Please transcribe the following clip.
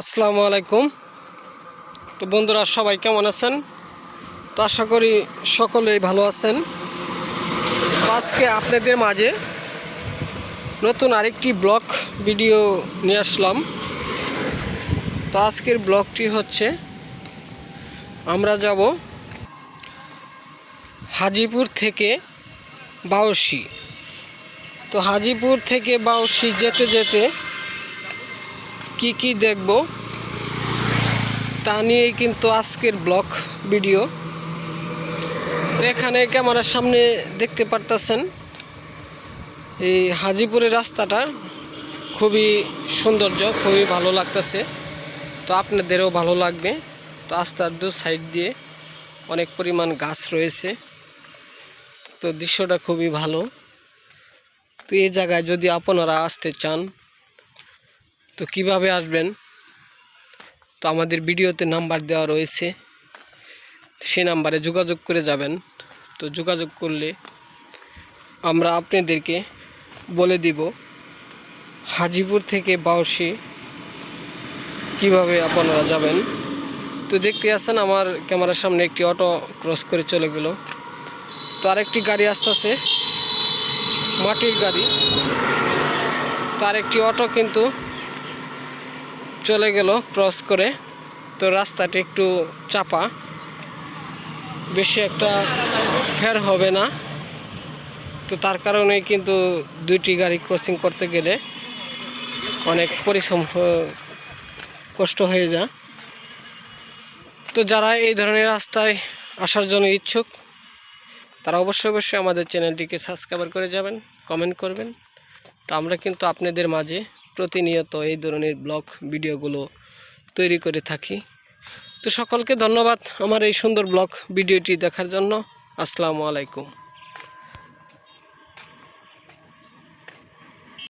আসসালামু আলাইকুম। তো বন্ধুরা, সবাই কেমন আছেন? তো আশা করি সকলেই ভালো আছেন। আজকে আপনাদের মাঝে নতুন আরেকটি ব্লগ ভিডিও নিয়ে আসলাম। তো আজকের ব্লগটি হচ্ছে, আমরা যাব হাজিপুর থেকে বাউসি। তো হাজিপুর থেকে বাউসি যেতে যেতে কি কি দেখব, তা নিয়েই কিন্তু আজকের ব্লগ ভিডিও। এখানে ক্যামেরার সামনে দেখতে পারতেছেন, এই হাজিপুরের রাস্তাটা খুবই সৌন্দর্য, খুবই ভালো লাগতেছে। তো আপনাদেরও ভালো লাগবে। তো রাস্তার দু সাইড দিয়ে অনেক পরিমাণ গাছ রয়েছে। তো দৃশ্যটা খুবই ভালো। তো এই জায়গায় যদি আপনারা আসতে চান তো কীভাবে আসবেন? তো আমাদের ভিডিওতে নাম্বার দেওয়া রয়েছে। সে নাম্বারে যোগাযোগ করে যাবেন। তো যোগাযোগ করলে আমরা আপনাদেরকে বলে দিব হাজিপুর থেকে বাউসি কীভাবে আপনারা যাবেন। তো দেখতে আছেন আমার ক্যামেরার সামনে একটি অটো ক্রস করে চলে গেল। তো আরেকটি গাড়ি আসতেছে, মাটির গাড়ি। তার একটি অটো কিন্তু চলে গেল ক্রস করে। তো রাস্তাটি একটু চাপা। বেশি একটা ফের হবে না। তো তার কারণে কিন্তু দুইটি গাড়ি ক্রসিং করতে গেলে অনেক পরিশ্রম কষ্ট হয়ে যায়। তো যারা এই ধরনের রাস্তায় আসার জন্য ইচ্ছুক, তারা অবশ্যই অবশ্যই আমাদের চ্যানেলটিকে সাবস্ক্রাইব করে যাবেন কমেন্ট করবেন। তো আমরা কিন্তু আপনাদের মাঝে প্রতিনিয়ত এই ধরনের ব্লগ ভিডিওগুলো তৈরি করে থাকি। তো সকলকে ধন্যবাদ আমার এই সুন্দর ব্লগ ভিডিওটি দেখার জন্য। আসসালামু আলাইকুম।